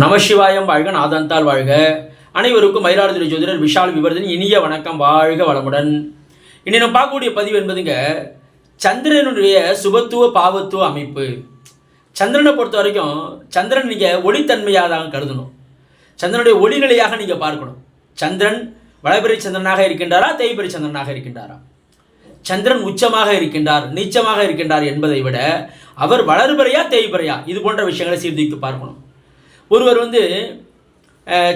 நமசிவாயம் வாழ்க நாதந்தால் வாழ்க. அனைவருக்கும் மயிலாடுதுறை ஜோதிடர் விஷால் விவரத்தின் இனிய வணக்கம் வாழ்க வளமுடன். இனி நம்ம பார்க்கக்கூடிய பதிவு என்பதுங்க சந்திரனுடைய சுபத்துவ பாவத்துவ அமைப்பு. சந்திரனை பொறுத்த வரைக்கும் சந்திரன் நீங்கள் ஒளித்தன்மையாக தான் கருதணும். சந்திரனுடைய ஒளிநிலையாக நீங்கள் பார்க்கணும். சந்திரன் வளபிறை சந்திரனாக இருக்கின்றாரா தேய்பிறை சந்திரனாக இருக்கின்றாரா? சந்திரன் உச்சமாக இருக்கின்றார் நீச்சமாக இருக்கின்றார் என்பதை விட அவர் வளர்பறையா தேய்பறையா? இது போன்ற விஷயங்களை சீர்தூக்கி பார்க்கணும். ஒருவர் வந்து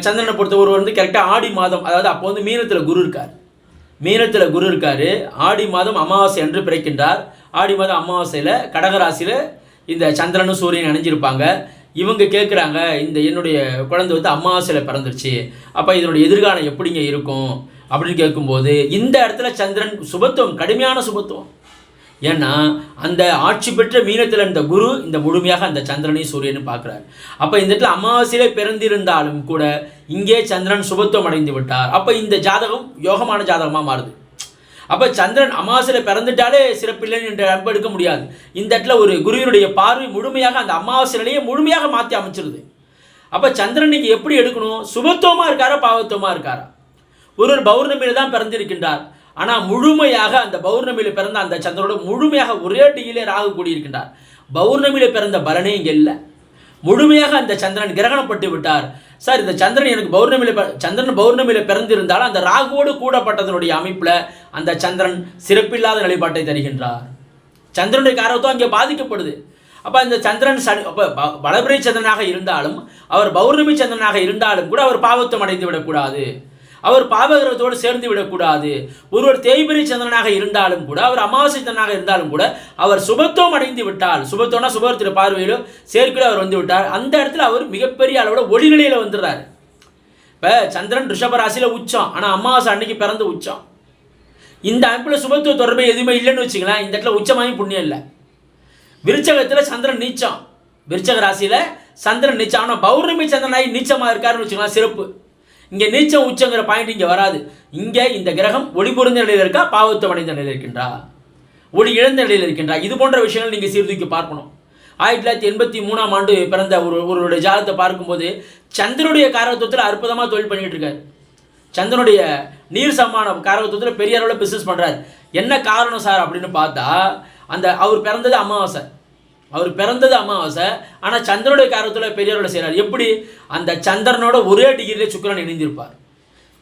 சந்திரனை பொறுத்த ஒருவர் வந்து கரெக்டாக ஆடி மாதம் அதாவது அப்போ வந்து மீனத்தில் குரு இருக்கார். மீனத்தில் குரு இருக்கார். ஆடி மாதம் அமாவாசை என்று பிறக்கின்றார். ஆடி மாதம் அமாவாசையில் கடகராசியில் இந்த சந்திரனும் சூரியன் அணிஞ்சிருப்பாங்க இவங்க கேட்குறாங்க இந்த என்னுடைய குழந்தை வந்து அமாவாசையில் பிறந்துருச்சு. அப்போ இதனுடைய எதிர்காலம் எப்படிங்க இருக்கும்? அப்படின்னு கேட்கும்போது இந்த இடத்துல சந்திரன் சுபத்துவம் கடுமையான சுபத்துவம். ஏன்னா அந்த ஆட்சி பெற்ற மீனத்தில் இருந்த குரு இந்த முழுமையாக அந்த சந்திரனையும் சூரியனும் பார்க்குறாரு. அப்போ இந்த இடத்துல அமாவாசையிலே பிறந்திருந்தாலும் கூட இங்கே சந்திரன் சுபத்துவம் அடைந்து விட்டார். அப்போ இந்த ஜாதகம் யோகமான ஜாதகமாக மாறுது. அப்போ சந்திரன் அமாவாசையில் பிறந்துட்டாலே சிறப்பில்லைன்னு என்று அன்பு எடுக்க முடியாது. இந்த இடத்துல ஒரு குருவினுடைய பார்வை முழுமையாக அந்த அமாவாசையிலேயே முழுமையாக மாற்றி அமைச்சிருது. அப்போ சந்திரன் நீங்கள் எப்படி எடுக்கணும்? சுபத்துவமாக இருக்காரா பாவத்துவமாக இருக்காரா? ஒருவர் பௌர்ணமியில் தான் பிறந்திருக்கின்றார். ஆனால் முழுமையாக அந்த பௌர்ணமியில் பிறந்த அந்த சந்திரனோட முழுமையாக ஒரே டிகிலே ராகு கூடியிருக்கின்றார் பௌர்ணமியில் பிறந்த பலனே இங்கே இல்லை. முழுமையாக அந்த சந்திரன் கிரகணப்பட்டு விட்டார். சார் இந்த சந்திரன் எனக்கு பௌர்ணமியில் சந்திரன் பௌர்ணமியில் பிறந்திருந்தாலும் அந்த ராகுவோடு கூடப்பட்டதனுடைய அமைப்பில் அந்த சந்திரன் சிறப்பில்லாத நிலைப்பாட்டை தருகின்றார். சந்திரனுடைய காரணத்தும் அங்கே பாதிக்கப்படுது. அப்போ இந்த சந்திரன் சனி அப்போ ப- சந்திரனாக இருந்தாலும் அவர் பௌர்ணமி சந்திரனாக இருந்தாலும் கூட அவர் பாவத்தம் அடைந்து விடக்கூடாது. அவர் பாவகிரகத்தோடு சேர்ந்து விடக்கூடாது. ஒருவர் தேய்பிரி சந்திரனாக இருந்தாலும் கூட அவர் அமாவாசை சந்திரனாக இருந்தாலும் கூட அவர் சுபத்துவம் அடைந்து விட்டால் சுபத்துவம்னா சுபத்திர பார்வையிலோ சேர்க்கையிலோ அவர் வந்து விட்டார். அந்த இடத்துல அவர் மிகப்பெரிய அளவோட ஒளிநிலையில் வந்துடுறாரு. இப்போ சந்திரன் ரிஷபராசியில் உச்சம். ஆனால் அமாவாசை அன்னைக்கு பிறந்து உச்சம். இந்த அமைப்பில் சுபத்துவ தொடர்பு எதுவுமே இல்லைன்னு வச்சுக்கலாம் இந்த இடத்துல உச்சமாகி புண்ணியம் இல்லை. விருச்சகத்தில் சந்திரன் நீச்சம். விருச்சக ராசியில் சந்திரன் நீச்சம். ஆனால் பௌர்ணமி சந்திரனாகி நீச்சமாக இருக்காருன்னு வச்சுக்கலாம் சிறப்பு. இங்கே நீச்சம் உச்சங்கிற பாயிண்ட் இங்கே வராது. இங்கே இந்த கிரகம் ஒளி பொருந்த நிலையில் இருக்கா? பாவத்துவம் அடைந்த நிலையில் இருக்கின்றா? ஒளி இழந்த நிலையில் இருக்கின்றா? இது போன்ற விஷயங்கள் நீங்கள் சீர்தூக்கி பார்க்கணும். ஆயிரத்தி தொள்ளாயிரத்தி எண்பத்தி மூணாம் ஆண்டு பிறந்த ஒரு ஒருவருடைய ஜாதகத்தை பார்க்கும்போது சந்திரனுடைய காரகத்துவத்தில் அற்புதமாக தொழில் பண்ணிகிட்டு இருக்காரு. சந்திரனுடைய நீர் சம்மானம் காரகத்துவத்தில் பெரிய அளவில் பிஸ்னஸ் பண்ணுறாரு என்ன காரணம் சார் அப்படின்னு பார்த்தா அந்த அவர் பிறந்தது அமாவாசை. அவர் பிறந்தது அமாவாசை ஆனால் சந்திரனுடைய காரணத்தில் பெரிய செய்கிறார் எப்படி? அந்த சந்திரனோட ஒரே டிகிரியிலே சுக்கிரன் இணைந்திருப்பார்.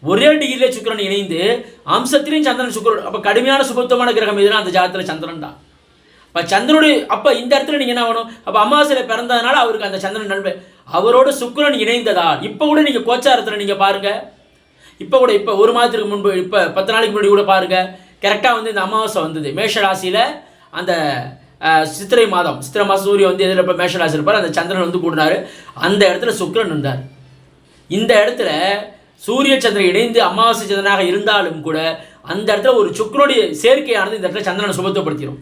ஒரே டிகிரியிலே சுக்கிரன் இணைந்து அம்சத்திலையும் சந்திரன் சுக்கரன் அப்போ கடுமையான சுபத்துவமான கிரகம் எதுனா அந்த ஜாதத்தில் சந்திரன் தான். இப்போ சந்திரனுடைய அப்போ இந்த இடத்துல நீங்கள் என்ன ஆகணும்? அப்போ அமாவாசையில் பிறந்ததுனால அவருக்கு அந்த சந்திரன் நண்பர் அவரோட சுக்கிரன் இணைந்ததால் இப்போ கூட நீங்கள் கோச்சாரத்தில் நீங்கள் பாருங்கள் இப்போ கூட இப்போ ஒரு மாதத்துக்கு முன்பு இப்போ பத்து நாளைக்கு முன்னாடி கூட பாருங்கள் கரெக்டாக வந்து இந்த அமாவாசை வந்தது. மேஷ ராசியில் அந்த சித்திரை மாதம். சித்திரை மாதம் சூரியன் வந்து எதில் இப்போ மேஷராசி இருப்பார். அந்த சந்திரன் வந்து கூடினார். அந்த இடத்துல சுக்கரன் இருந்தார் இந்த இடத்துல சூரிய சந்திரன் இணைந்து அமாவாசை சந்திரனாக இருந்தாலும் கூட அந்த இடத்துல ஒரு சுக்கரனுடைய சேர்க்கையானது இந்த இடத்துல சந்திரனை சுபத்துவப்படுத்திடும்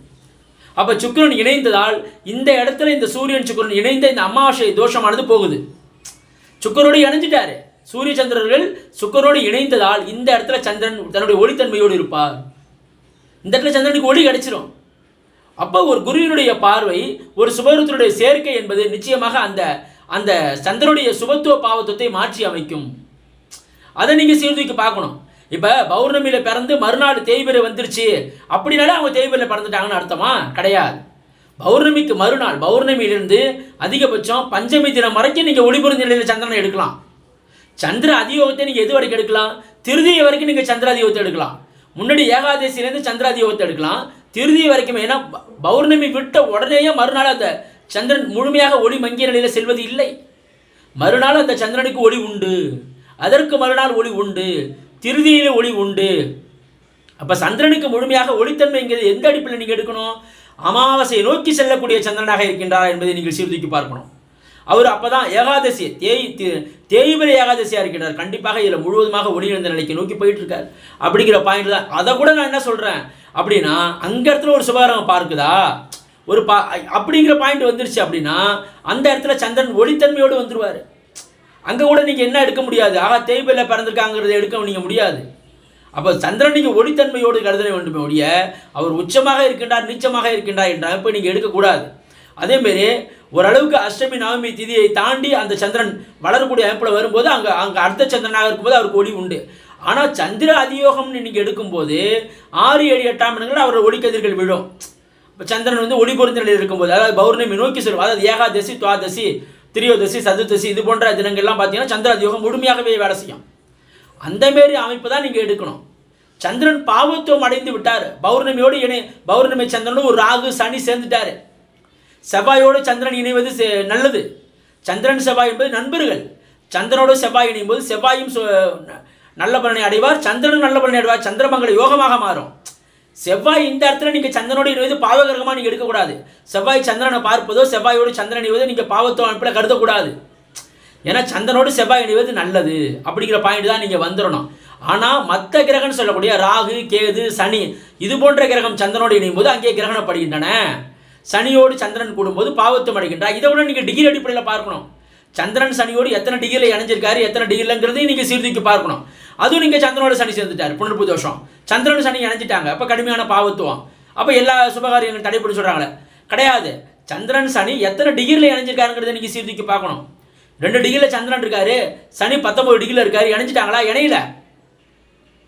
அப்போ சுக்கிரன் இணைந்ததால் இந்த இடத்துல இந்த சூரியன் சுக்கிரன் இணைந்த இந்த அமாவாசை தோஷமானது போகுது. சுக்கரோடு இணைஞ்சிட்டாரு. சூரிய சந்திரர்கள் சுக்கரோடு இணைந்ததால் இந்த இடத்துல சந்திரன் தன்னுடைய ஒளித்தன்மையோடு இருப்பார். இந்த இடத்துல சந்திரனுக்கு ஒளி கிடைச்சிரும். அப்போ ஒரு குருவினுடைய பார்வை ஒரு சுபருத்தனுடைய சேர்க்கை என்பது நிச்சயமாக அந்த அந்த சந்திரனுடைய சுபத்துவ பாவத்துவத்தை மாற்றி அமைக்கும். அதை நீங்கள் சீர்தூக்கி பார்க்கணும். இப்போ பௌர்ணமியில் பிறந்து மறுநாள் தேய்பிரை வந்துருச்சு அப்படின்னாலே அவங்க தேய்பிரையில் பிறந்துட்டாங்கன்னு அர்த்தமா? கிடையாது. பௌர்ணமிக்கு மறுநாள் பௌர்ணமியிலிருந்து அதிகபட்சம் பஞ்சமி தினம் வரைக்கும் நீங்கள் ஒளிபுரிந்த நிலையில் சந்திரனை எடுக்கலாம். சந்திர அதியோகத்தை நீங்கள் எது வரைக்கும் எடுக்கலாம்? திருதியை வரைக்கும் நீங்கள் சந்திர அதியோகத்தை எடுக்கலாம். முன்னாடி ஏகாதசியிலேருந்து சந்திர எடுக்கலாம். திருதி வரைக்கும் ஏன்னா பௌர்ணமி விட்ட உடனேயே மறுநாள் அந்த சந்திரன் முழுமையாக ஒளி மங்கிய நிலையில் செல்வது இல்லை. மறுநாள் அந்த சந்திரனுக்கு ஒளி உண்டு. அதற்கு மறுநாள் ஒளி உண்டு. திருதியில ஒளி உண்டு. அப்போ சந்திரனுக்கு முழுமையாக ஒளித்தன்மைங்கிறது எந்த அடிப்பில் நீங்கள் எடுக்கணும்? அமாவாசையை நோக்கி செல்லக்கூடிய சந்திரனாக இருக்கின்றார் என்பதை நீங்கள் சீர்தூக்கி பார்க்கணும். அவர் அப்போ தான் ஏகாதசி தேய் தேய்பிரை ஏகாதசியாக இருக்கின்றார் கண்டிப்பாக இதில் முழுவதுமாக ஒளியிழந்த நிலைக்கு நோக்கி போயிட்டு இருக்கார் அப்படிங்கிற பாயிண்ட் தான் அதை கூட நான் என்ன சொல்கிறேன் அப்படின்னா அங்க இடத்துல ஒரு சுபகாரம் பார்க்குதா? ஒரு பா அப்படிங்கிற பாயிண்ட் வந்துருச்சு அப்படின்னா அந்த இடத்துல சந்திரன் ஒளித்தன்மையோடு வந்துருவார். அங்கே கூட நீங்கள் என்ன எடுக்க முடியாது? ஆகா தேய்பிரையில் பிறந்திருக்காங்கிறத எடுக்க நீங்கள் முடியாது. அப்போ சந்திரன் நீங்கள் ஒளித்தன்மையோடு கருதனை வேண்டுமே ஒழிய அவர் உச்சமாக இருக்கின்றார் நீச்சமாக இருக்கின்றார் என்ற அமைப்பை நீங்கள் எடுக்கக்கூடாது. அதேமாரி ஓரளவுக்கு அஷ்டமி நவமி திதியை தாண்டி அந்த சந்திரன் வளரக்கூடிய அமைப்பில் வரும்போது அங்கே அங்கே அர்த்த சந்திரனாக இருக்கும்போது அவருக்கு ஒளி உண்டு. ஆனால் சந்திர அதியோகம்னு நீங்கள் எடுக்கும்போது ஆறு ஏழு எட்டாம் இடங்கள் அவரோட ஒளிக்கதிர்கள் விழும். இப்போ சந்திரன் வந்து ஒளி பொருந்த நிலையில் இருக்கும்போது அதாவது பௌர்ணமி நோக்கி செல்லும் அதாவது ஏகாதசி துவாதசி திரியோதசி சதுர்தசி இது போன்ற தினங்கள்லாம் பார்த்தீங்கன்னா சந்திர அதியோகம் முழுமையாகவே வேலை செய்யும். அந்த மாரி அமைப்பு தான் நீங்கள் எடுக்கணும். சந்திரன் பாவத்துவம் அடைந்து விட்டார். பௌர்ணமியோடு இணை பௌர்ணமி சந்திரனோடு ஒரு ராகு சனி சேர்ந்துட்டாரு. செவ்வாயோடு சந்திரன் இணைவது செ- நல்லது. சந்திரன் செவ்வாய் என்பது நண்பர்கள். சந்திரனோடு செவ்வாய் இணையும் போது செவ்வாயும் ந- நல்ல பலனை அடைவார். சந்திரனும் நல்ல பலனை அடைவார். சந்திரமங்கள யோகமாக மாறும். செவ்வாய் இந்த இடத்துல நீங்கள் சந்திரனோடு இணைவது பாவகிரகமாக நீங்கள் எடுக்கக்கூடாது. செவ்வாய் சந்திரனை பார்ப்பதோ செவ்வாயோடு சந்திரன் இணைவதோ நீங்கள் பாவத்தோ அமைப்பில் கருதக்கூடாது. ஏன்னா சந்திரனோடு செவ்வாய் இணைவது நல்லது அப்படிங்கிற பாயிண்ட் தான் நீங்கள் வந்துடணும் ஆனால் மற்ற கிரகம்னு சொல்லக்கூடிய ராகு கேது சனி இது போன்ற கிரகம் சந்திரனோடு இணையும் போது அங்கே கிரகணப்படுகின்றன. சனியோடு சந்திரன் கூடும்போது பாவத்தம் அடைகின்றார். இதை விட நீங்கள் டிகிரி அடிப்படையில் பார்க்கணும். சந்திரன் சனியோடு எத்தனை டிகிரியில் இணைஞ்சிருக்காரு எத்தனை டிகிரிலங்கிறதையும் நீங்கள் சீர்தூக்கி பார்க்கணும். அதுவும் நீங்கள் சந்திரனோட சனி சேர்ந்துட்டார் புனர்பு தோஷம் சந்திரன் சனி இணைஞ்சிட்டாங்க அப்போ கடுமையான பாவத்துவம். அப்போ எல்லா சுபகாரியங்களும் தடைப்படி சொல்கிறாங்களே கிடையாது. சந்திரன் சனி எத்தனை டிகிரியில் இணைஞ்சிருக்காருங்கிறத நீங்கள் சீர்தூக்கி பார்க்கணும். ரெண்டு டிகிரியில் சந்திரன் இருக்காரு சனி பத்தொம்பது டிகிரியில் இருக்காரு இணைஞ்சிட்டாங்களா இணையில.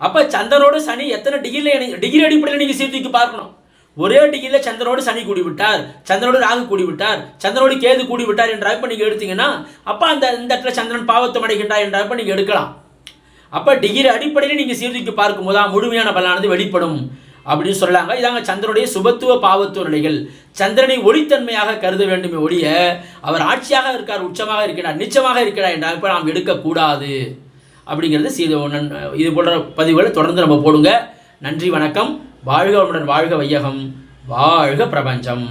அப்போ சந்திரனோட சனி எத்தனை டிகிரியில் இணை டிகிரி அடிப்படையில் நீங்கள் சீர்தூக்கி பார்க்கணும். ஒரே டிகிரியில் சந்திரனோடு சனி கூடிவிட்டார். சந்திரனோடு ராகு கூடிவிட்டார். சந்திரனோடு கேது கூடிவிட்டார் என்ற அமைப்பை நீங்கள் எடுத்தீங்கன்னா அப்போ அந்த இந்த இடத்துல சந்திரன் பாவத்தம் அடைகின்றார் என்ற அமைப்பை நீங்கள் எடுக்கலாம். அப்போ டிகிரி அடிப்படையில் நீங்கள் சீர்தூக்கி பார்க்கும்போது முழுமையான பலனானது வெளிப்படும் அப்படின்னு சொல்கிறாங்க இதாங்க சந்திரனுடைய சுபத்துவ பாவத்துவ நிலைகள். சந்திரனை ஒளித்தன்மையாக கருத வேண்டுமே ஒழிய அவர் ஆட்சியாக இருக்கார் உச்சமாக இருக்கிறார் நிச்சயமாக இருக்கிறார் என்ற அமைப்பை நாம் எடுக்கக்கூடாது. அப்படிங்கிறது சீத இது போன்ற பதிவுகளை தொடர்ந்து நம்ம போடுங்க. நன்றி வணக்கம். வாழ்க வளமுடன் வாழ்க வையகம். வாழ்க பிரபஞ்சம்.